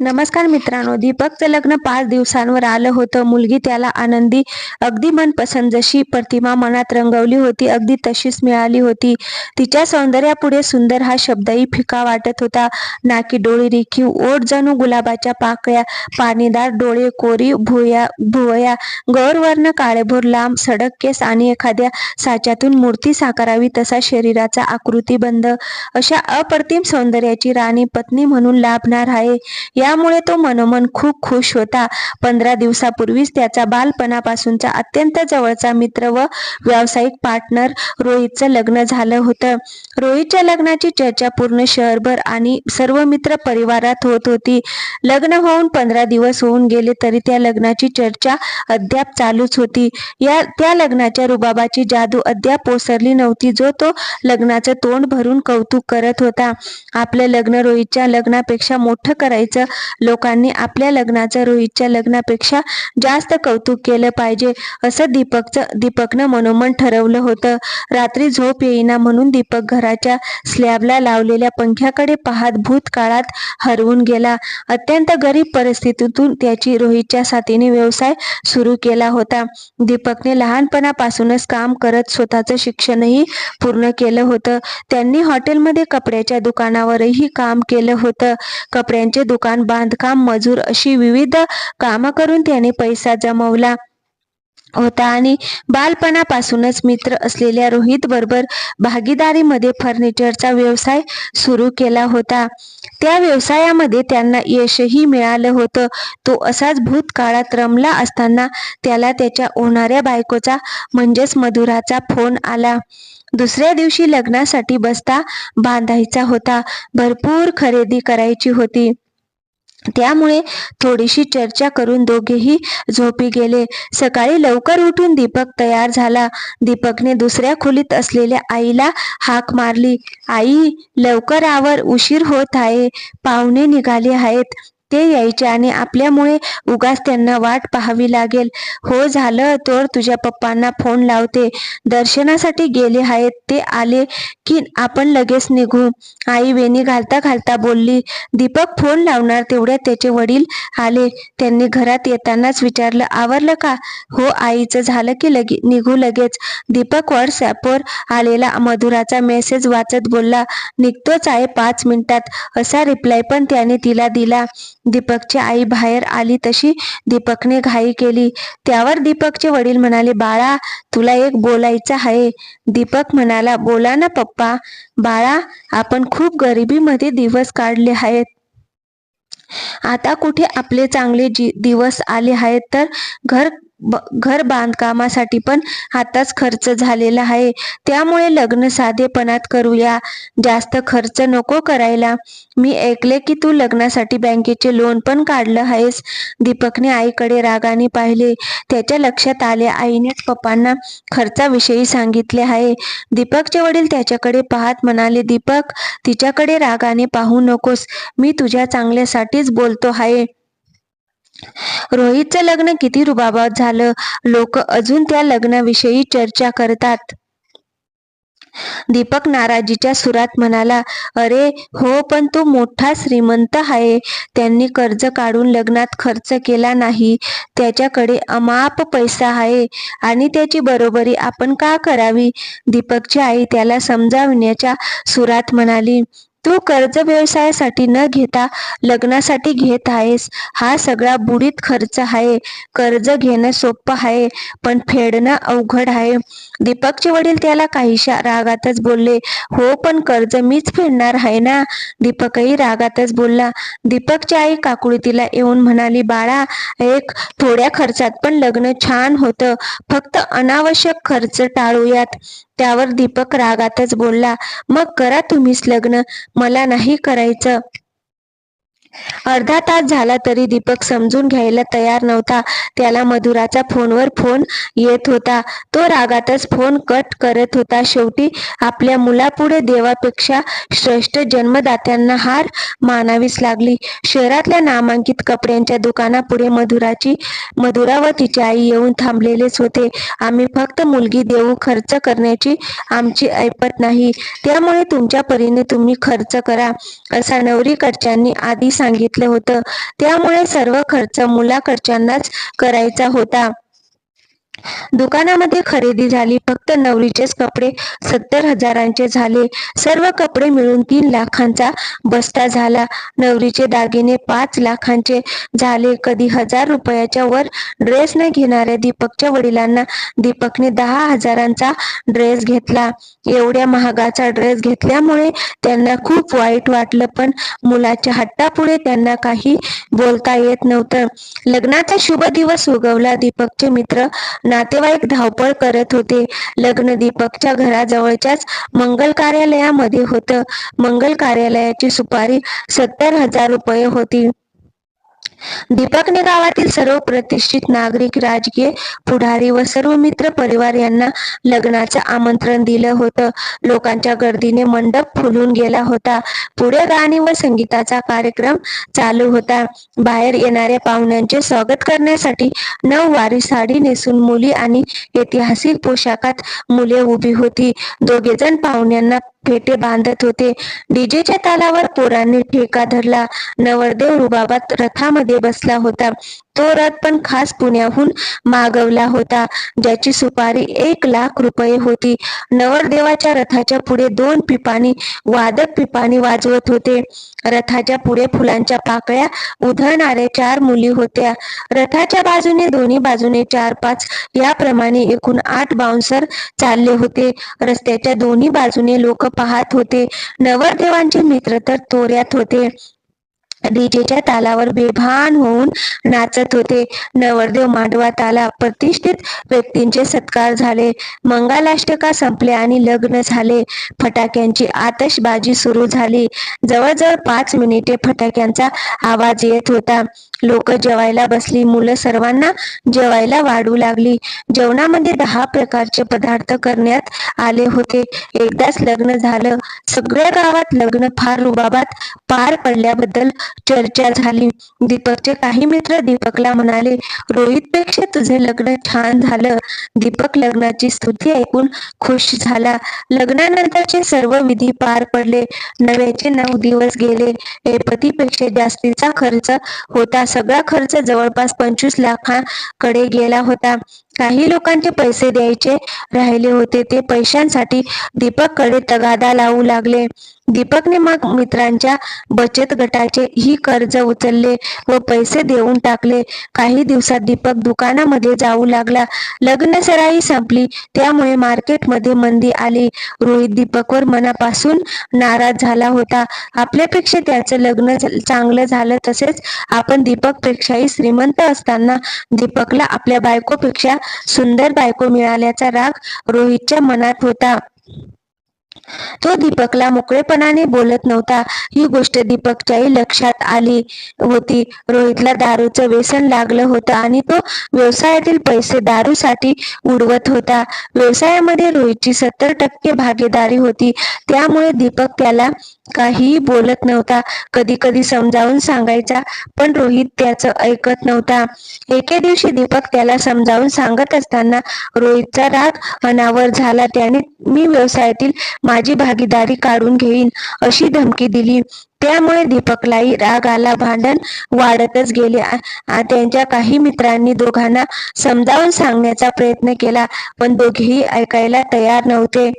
नमस्कार मित्रांनो दीपकचं लग्न पाच दिवसांवर आलं होतं. मुलगी त्याला आनंदी अगदी मनपसंत जशी प्रतिमा मनात रंगवली होती अगदी तशीच मिळाली होती. तिच्या सौंदर्यापुढे सुंदर हा शब्दही फिका वाटत होता. नाकी डोळी रिखीव ओठ जणू गुलाबाच्या पाकळ्या पाणीदार डोळे कोरी भुया भुवया गौरवर्ण काळेभोर लांब सडक केस आणि एखाद्या साच्यातून मूर्ती साकारावी तसा शरीराचा आकृतीबंध अशा अप्रतिम सौंदर्याची राणी पत्नी म्हणून लाभणार आहे. या त्यामुळे तो मनोमन खूप खुश होता. पंधरा दिवसापूर्वीच त्याचा बालपणापासूनचा अत्यंत जवळचा मित्र व व्यावसायिक पार्टनर रोहितचं लग्न झालं होतं. रोहितच्या लग्नाची चर्चा पूर्ण शहरभर आणि सर्व मित्र परिवारात होत होती. लग्न होऊन पंधरा दिवस होऊन गेले तरी त्या लग्नाची चर्चा अद्याप चालूच होती. या त्या लग्नाच्या रुबाबाची जादू अद्याप ओसरली नव्हती जो तो लग्नाचं तोंड भरून कौतुक करत होता. आपलं लग्न रोहितच्या लग्नापेक्षा मोठं करायचं लोकांनी आपल्या लग्नाचं रोहितच्या लग्नापेक्षा जास्त कौतुक केलं पाहिजे असं दीपकचं दीपकनं मनोमन ठरवलं होतं. रात्री झोप येईना म्हणून दीपक घराच्या स्लॅबला लावलेल्या पंख्याकडे पाहत भूतकाळात हरवून गेला. अत्यंत गरीब परिस्थितीतून त्याची रोहितच्या साथीने व्यवसाय सुरू केला होता. दीपकने लहानपणापासूनच काम करत स्वतःचं शिक्षणही पूर्ण केलं होतं. त्यांनी हॉटेलमध्ये कपड्याच्या दुकानावरही काम केलं होतं. कपड्यांचे दुकान बांधकाम मजूर अशी विविध कामं करून त्याने पैसा जमवला होता. आणि बालपणापासूनच मित्र असलेल्या रोहित बरोबर भागीदारीमध्ये फर्निचरचा व्यवसाय सुरू केला होता. त्या व्यवसायामध्ये त्यांना यशही मिळालं होतं. तो असाच भूतकाळात रमला असताना त्याला त्याच्या होणाऱ्या बायकोचा म्हणजेच मधुराचा फोन आला. दुसऱ्या दिवशी लग्नासाठी बस्ता बांधायचा होता. भरपूर खरेदी करायची होती. त्यामुळे थोडीशी चर्चा करून दोघेही झोपी गेले. सकाळी लवकर उठून दीपक तयार झाला. दीपकने दुसऱ्या खोलीत असलेल्या आईला हाक मारली. आई लवकर आवर उशीर होत आहे. पाहुणे निघाले आहेत. ते यायचे आणि आपल्यामुळे उगाच त्यांना वाट पाहावी लागेल. हो झालं तर तुझ्या पप्पांना फोन लावते. दर्शनासाठी गेले आहेत. ते आले की आपण लगेच निघू. आई वेणी घालता घालता बोलली दीपक फोन लावणार. तेवढ्यात त्याचे वडील आले. त्यांनी घरात येतानाच विचारलं आवरलं का? हो आईचं झालं की लगे निघू लगेच. दीपक व्हॉट्सॲपवर आलेला मधुराचा मेसेज वाचत बोलला निघतोच आहे पाच मिनिटात. असा रिप्लाय पण त्याने तिला दिला. दीपकची आई बाहेर आली तशी दीपकने घाई केली. त्यावर दीपकचे वडील म्हणाले बाळा तुला एक बोलायचं आहे. दीपक म्हणाला बोला ना पप्पा. बाळा आपण खूप गरिबीमध्ये दिवस काढले आहेत. आता कुठे आपले चांगले जी दिवस आले आहेत तर घर घर बांधकामासाठी पण आताच खर्च झालेला आहे. त्यामुळे लग्न साधेपणात करूया. जास्त खर्च नको करायला. मी ऐकले की तू लग्नासाठी बँकेचे लोन पण काढलं आहेस. दीपकने आईकडे रागाने पाहिले. त्याच्या लक्षात आले आईनेच पप्पांना खर्चाविषयी सांगितले आहे. दीपकचे वडील त्याच्याकडे पाहत म्हणाले दीपक तिच्याकडे रागाने पाहू नकोस. मी तुझ्या चांगल्यासाठीच बोलतो आहे. रोहितचं लग्न किती रुबाबात झालं? लोक अजून त्या लग्नाविषयी चर्चा करतात. दीपक नाराजीच्या सुरात म्हणाला अरे हो पण तो मोठा श्रीमंत आहे. त्यांनी कर्ज काढून लग्नात खर्च केला नाही. त्याच्याकडे अमाप पैसा आहे आणि त्याची बरोबरी आपण का करावी? दीपकची आई त्याला समजावण्याच्या सुरात म्हणाली तू कर्ज व्यवसायासाठी न घेता लग्नासाठी घेत आहेस. हा सगळा बुडीत खर्च आहे. कर्ज घेणं सोपं आहे पण फेडणं अवघड आहे. दीपकचे वडील त्याला काहीशा रागातच बोलले हो पण कर्ज मीच फेडणार आहे ना? दीपकही रागातच बोलला. दीपकची आई काकुळी तिला येऊन म्हणाली बाळा एक थोड्या खर्चात पण लग्न छान होतं. फक्त अनावश्यक खर्च टाळूयात. त्यावर दीपक रागातच बोलला मग करा तुम्हीच लग्न मला नाही करायचं. अर्धा तास झाला तरी दीपक समजून घ्यायला तयार नव्हता. त्याला मधुराचा फोनवर फोन येत होता. तो रागातच फोन कट करत होता. शेवटी आपल्या मुलापुढे देवापेक्षा श्रेष्ठ जन्मदात्यांना हार मानावीच लागली. शहरातल्या नामांकित कपड्यांच्या दुकानापुढे मधुराची मधुरा व तिची आई येऊन थांबलेलेच होते. आम्ही फक्त मुलगी देऊ खर्च करण्याची आमची ऐपत नाही. त्यामुळे तुमच्या परीने तुम्ही खर्च करा असा नवरीकडच्यांनी आधी सांगितले सांगितलं होतं. त्यामुळे सर्व खर्च मुलाकडच्यांनाच करायचा होता. दुकानामध्ये खरेदी झाली. फक्त नवरीचेच कपडे सत्तर हजारांचे झाले. सर्व कपडे मिळून तीन लाखांचा बस्ता झाला. नवरीचे दागिने पाच लाखांचे झाले. कधी हजार रुपयाच्या वर ड्रेस न घेणाऱ्या दीपकच्या वडिलांना दीपकने दहा हजारांचा ड्रेस घेतला. एवढ्या महागाचा ड्रेस घेतल्यामुळे त्यांना खूप वाईट वाटलं पण मुलाच्या हट्टापुढे त्यांना काही बोलता येत नव्हतं. लग्नाचा शुभ दिवस उगवला. दीपकचे मित्र नातेवाईक धावपळ करत होते. लग्न दीपकच्या घराजवळच्याच मंगल कार्यालयामध्ये होतं. मंगल कार्यालयाची सुपारी सत्तर हजार रुपये होती. दीपकने गावातील सर्व प्रतिष्ठित नागरिक राजकीय पुढारी व सर्व मित्र परिवार यांना लग्नाचं आमंत्रण दिलं होतं. लोकांच्या गर्दीने मंडप फुलून गेला होता. पुढे गाणी व संगीताचा कार्यक्रम चालू होता. बाहेर येणाऱ्या पाहुण्यांचे स्वागत करण्यासाठी नऊवारी साडी नेसून मुली आणि ऐतिहासिक पोशाखात मुले उभी होती. दोघे जण पाहुण्यांना फेटे बांधत होते. डीजेच्या तालावर पोरांनी ठेका धरला. नवरदेव रुबाबात रथामध्ये मध्ये बसला होता. तो रथ पण खास पुण्याहून मागवला होता. ज्याची सुपारी एक लाख रुपये होती. नवरदेवाच्या रथाच्या पुढे दोन पिपाणी वादक पिपाणी वाजवत होते. रथाच्या पुढे फुलांच्या पाकळ्या उधळणाऱ्या चार मुली होत्या. रथाच्या बाजूने दोन्ही बाजूने चार पाच याप्रमाणे एकूण आठ बाउन्सर चालले होते. रस्त्याच्या दोन्ही बाजूने लोक पाहत होते. नवरदेवांचे मित्र तर तोऱ्यात होते. डीजेच्या तालावर बेभान होऊन नाचत होते. नवरदेव मांडवा ताला प्रतिष्ठित व्यक्तींचे सत्कार झाले. मंगलाष्टका संपले आणि लग्न झाले. फटाक्यांची आतषबाजी सुरू झाली. जवळजवळ पाच मिनिटे फटाक्यांचा आवाज येत होता. लोक जेवायला बसली. मुलं सर्वांना जेवायला वाढू लागली. जेवणामध्ये दहा प्रकारचे पदार्थ करण्यात आले होते. एकदाच लग्न झालं. सगळ्या गावात लग्न फार रुबाबात पार पडल्याबद्दल चर्चा झाली. दीपकचे काही मित्र दीपकला म्हणाले रोहित पेक्षा तुझे लग्न छान झालं. दीपक लग्नाची स्तुती ऐकून खुश झाला. लग्नानंतरचे सर्व विधी पार पडले. नव्याचे नऊ दिवस गेले. ऐपतीपेक्षा जास्तीचा खर्च होता. सगळा खर्च जवळपास पंचवीस लाखांकडे गेला होता. काही लोकांचे पैसे द्यायचे राहिले होते. ते पैशांसाठी दीपककडे तगादा लावू लागले. दीपकने मग मित्रांच्या बचत गटाचे ही कर्ज उचलले व पैसे देऊन टाकले. काही दिवसात दीपक दुकानामध्ये जाऊ लागला. लग्न सराई संपली. त्यामुळे मार्केटमध्ये मंदी आली. रोहित दीपकवर मनापासून नाराज झाला होता. आपल्यापेक्षा त्याचं लग्न चांगलं झालं तसेच आपण दीपकपेक्षाही श्रीमंत असताना दीपकला आपल्या बायकोपेक्षा सुंदर बायको मिळाल्याचा राग रोहितच्या मनात होता. तो दीपकला मोकळेपणाने बोलत नव्हता. ही गोष्ट दीपकच्याही लक्षात आली होती. रोहितला दारूचं व्यसन लागलं होतं आणि तो व्यवसायातील पैसे दारूसाठी उडवत होता. व्यवसायामध्ये रोहितची सत्तर टक्के भागीदारी होती. त्यामुळे दीपक त्याला काहीही बोलत नव्हता. कधी कधी समजावून सांगायचा पण रोहित त्याचं ऐकत नव्हता. एके दिवशी दीपक त्याला समजावून सांगत असताना रोहितचा राग अनावर झाला. त्याने मी व्यवसायातील माझी भागीदारी काढून घेईन अशी धमकी दिली. त्यामुळे दीपकलाही राग आला भांडण वाढतच गेले. त्यांच्या काही मित्रांनी दोघांना समजावून सांगण्याचा प्रयत्न केला पण दोघेही ऐकायला तयार नव्हते.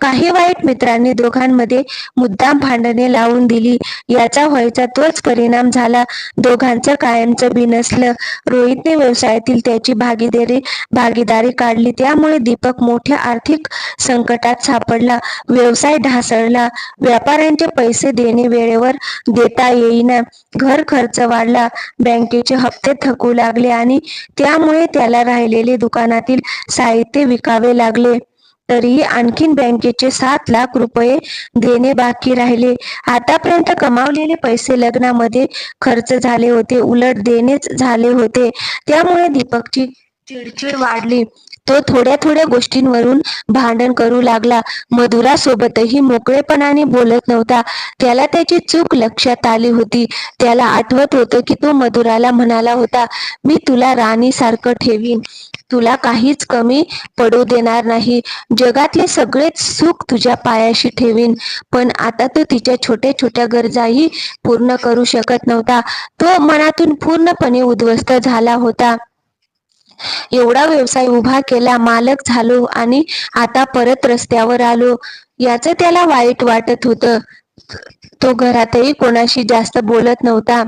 काही वाईट मित्रांनी दोघांमध्ये मुद्दाम भांडणे लावून दिली. याचा व्हायचा तोच परिणाम झाला. दोघांचं कायमचं बिनसलं रोहितने व्यवसायातील त्याची भागीदारी भागीदारी काढली. त्यामुळे दीपक मोठ्या आर्थिक संकटात सापडला. व्यवसाय ढासळला. व्यापाऱ्यांचे पैसे देणे वेळेवर देता येईना. घर खर्च वाढला. बँकेचे हप्ते थकू लागले आणि त्यामुळे त्याला राहिलेले दुकानातील साहित्य विकावे लागले. तरीही आणखीन बँकेचे सात लाख रुपये देणे बाकी राहिले. आतापर्यंत कमावलेले पैसे लग्नामध्ये खर्च झाले होते. उलट देणेच झाले होते. त्यामुळे दीपकची चिडचिड वाढली. तो थोड्या थोड्या गोष्टींवरून भांडण करू लागला. मधुरा सोबतही मोकळेपणाने बोलत नव्हता. त्याला त्याची चूक लक्षात आली होती. त्याला आठवत होतं की तो मधुराला म्हणाला होता मी तुला राणीसारखं ठेवीन. तुला काहीच कमी पडू देणार नाही. जगातले सगळेच सुख तुझ्या पायाशी ठेवीन. पण आता तो तिच्या छोट्या छोट्या गरजाही पूर्ण करू शकत नव्हता. तो मनातून पूर्णपणे उद्ध्वस्त झाला होता. एवढा व्यवसाय उभा केला मालक झालो आणि आता परत रस्त्यावर आलो. याचं त्याला वाईट वाटत होत. तो घरातही कोणाशी जास्त बोलत नव्हता.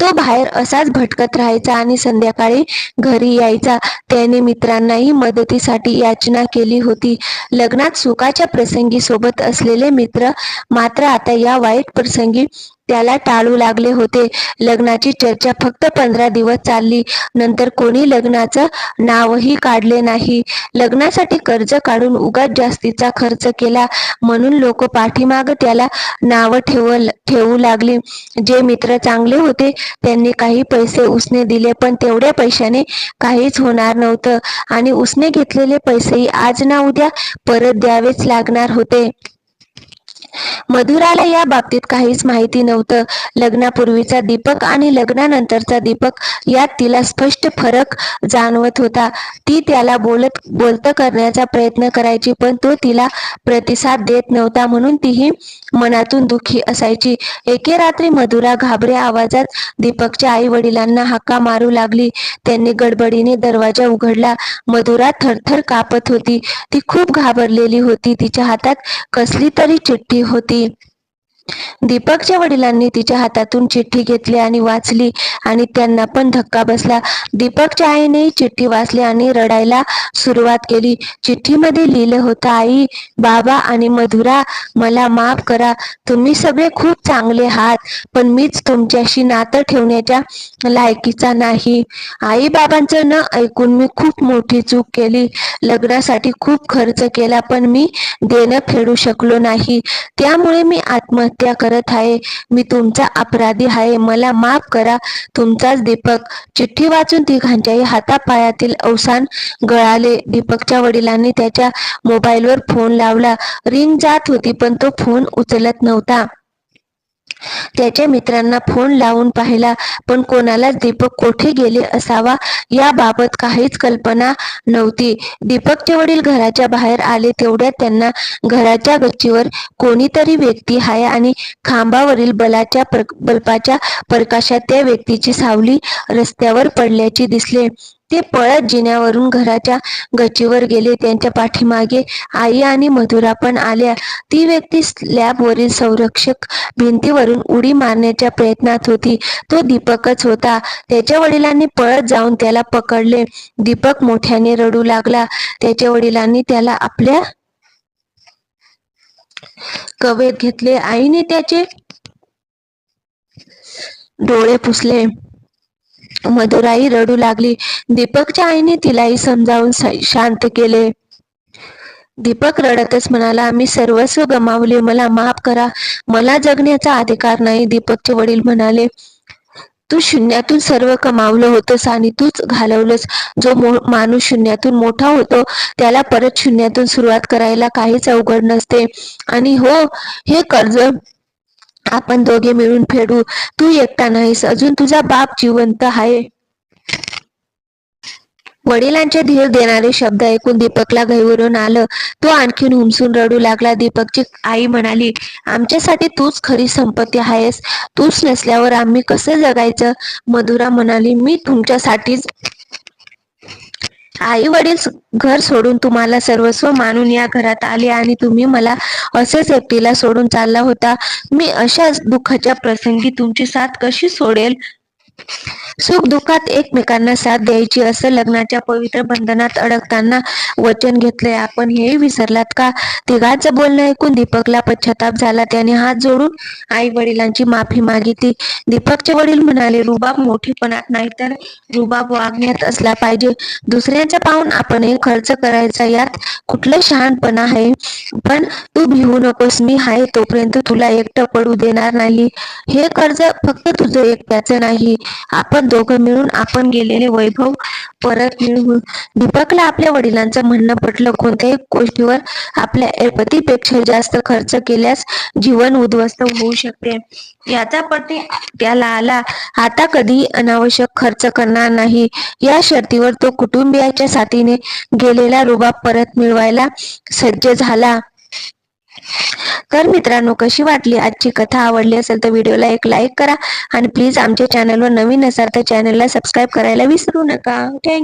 तो बाहेर असाच भटकत राहायचा आणि संध्याकाळी घरी यायचा. त्याने मित्रांनाही मदतीसाठी याचना केली होती. लग्नात सुखाच्या प्रसंगी सोबत असलेले मित्र मात्र आता या वाईट प्रसंगी त्याला टाळू लागले होते. लग्नाची चर्चा फक्त पंधरा दिवस चालली. नंतर कोणी लग्नाचं नावही काढले नाही. लग्नासाठी कर्ज काढून उगाच जास्तीचा खर्च केला. म्हणून लोक पाठीमाग त्याला नाव ठेव ठेवू लागली. जे मित्र चांगले होते त्यांनी काही पैसे उसने दिले पण तेवढ्या पैशाने काहीच होणार नव्हतं. आणि उसने घेतलेले पैसेही आज ना उद्या परत द्यावेच लागणार होते. मधुराला या बाबतीत काहीच माहिती नव्हतं. लग्नापूर्वीचा दीपक आणि लग्नानंतरचा दीपक यात तिला स्पष्ट फरक जाणवत होता. ती त्याला बोलत बोलत करण्याचा प्रयत्न करायची पण तो तिला प्रतिसाद देत नव्हता म्हणून तीही मनातून दुःखी असायची. एके रात्री मधुरा घाबऱ्या आवाजात दीपकच्या आई वडिलांना हाका मारू लागली. त्यांनी गडबडीने दरवाजा उघडला. मधुरा थरथर कापत होती. ती खूप घाबरलेली होती. तिच्या हातात कसली तरी चिठ्ठी होती. दीपकच्या वडिलांनी तिच्या हातातून चिठ्ठी घेतली आणि वाचली आणि त्यांना पण धक्का बसला. दीपकच्या आईने चिठ्ठी वाचली आणि रडायला सुरुवात केली. चिठ्ठीमध्ये लिहिलं होतं आई बाबा आणि मधुरा मला माफ करा. तुम्ही सगळे खूप चांगले आहात पण मीच तुमच्याशी नातं ठेवण्याच्या लायकीचा नाही. आई बाबांचं न ऐकून मी खूप मोठी चूक केली. लग्नासाठी खूप खर्च केला पण मी देणं फेडू शकलो नाही. त्यामुळे मी आत्म हत्या करत आहे. मी तुमचा अपराधी आहे. मला माफ करा. तुमचाच दीपक. चिठ्ठी वाचून तिघांच्याही हातापायातील अवसान गळाले. दीपकच्या वडिलांनी त्याच्या मोबाईलवर फोन लावला. रिंग जात होती पण तो फोन उचलत नव्हता. त्याच्या मित्रांना फोन लावून पाहिला पण कोणालाच दीपक कोठे गेले असावा याबाबत काहीच कल्पना नव्हती. दीपकचे वडील घराच्या बाहेर आले तेवढ्यात त्यांना घराच्या गच्चीवर कोणीतरी व्यक्ती आहे आणि खांबावरील बलाच्या बल्बाच्या प्रकाशात त्या व्यक्तीची सावली रस्त्यावर पडल्याची दिसले. ते पळत जिन्यावरून घराच्या गच्चीवर गेले. त्यांच्या पाठीमागे आई आणि मधुरा पण आल्या. ती व्यक्ती स्लॅबवरील संरक्षक भिंतीवरून उडी मारण्याच्या प्रयत्नात होती. तो दीपकच होता. त्याच्या वडिलांनी पळत जाऊन त्याला पकडले. दीपक मोठ्याने रडू लागला. त्याच्या वडिलांनी त्याला आपल्या कवेत घेतले. आईने त्याचे डोळे पुसले. मधुराई रडू लागली. दीपकच्या आईने तिलाही समजावून शांत केले. दीपक रडतच म्हणाला मी सर्वस्व गमावले मला माफ करा. मला जगण्याचा अधिकार नाही दीपकचे वडील म्हणाले. तू शून्यातून सर्व कमावलं होतंस आणि तूच घालवलंस. जो माणूस शून्यातून मोठा होतो त्याला परत शून्यातून सुरुवात करायला काहीच अवघड नसते. आणि हो हे कर्ज आपण दोघे मिळून फेडू. तू एकटा नाहीस. अजून तुझा बाप जिवंत आहे. वडिलांचे धीर देणारे शब्द ऐकून दीपकला घाईवरून आलं. तो आणखीन हुमसून रडू लागला. दीपकची आई म्हणाली आमच्यासाठी तूच खरी संपत्ती आहेस. तूच नसल्यावर आम्ही कसं जगायचं? मधुरा म्हणाली मी तुमच्यासाठीच आई वडील घर सोडून तुम्हाला सर्वस्व मानून या घरात आले आणि तुम्ही मला असेच एकटीला सोडून चालला होता. मी अशा दुःखाच्या प्रसंगी तुमची साथ कशी सोडेल? सुख दुःखात एकमेकांना साथ द्यायची असं लग्नाच्या पवित्र बंधनात अडकताना वचन घेतले आपण हे विसरलात का? तिघांचं बोलणं ऐकून दीपकला पश्चाताप झाला. त्याने हात जोडून आई वडिलांची माफी मागितली. दीपकचे वडील म्हणाले रुबाब मोठेपणात नाही तर रुबाब वागण्यात असला पाहिजे. दुसऱ्यांचा पाहून आपण हे खर्च करायचा. यात कुठलं शहाणपणा आहे? पण तू भिवू नकोस. मी आहे तोपर्यंत तुला एकटं पडू देणार नाही. हे कर्ज फक्त तुझं एकट्याचं नाही. आपण दोघं मिळून आपण गेलेले वैभव परत मिळवू दीपकला आपल्या वडिलांचं म्हणणं पटलं. कोणत्याही गोष्टीवर आपल्या पतीपेक्षा जास्त खर्च केल्यास जीवन उद्ध्वस्त होऊ शकते. याचा पती त्याला आला. आता कधी अनावश्यक खर्च करणार नाही. या शर्तीवर तो कुटुंबियाच्या साथीने गेलेला रुबाब परत मिळवायला सज्ज झाला. तर मित्रांनो कशी वाटली आजची कथा? आवडली असेल तर व्हिडिओला एक लाईक करा. आणि प्लीज आमच्या चॅनलवर नवीन असाल तर चॅनलला सबस्क्राईब करायला विसरू नका. थँक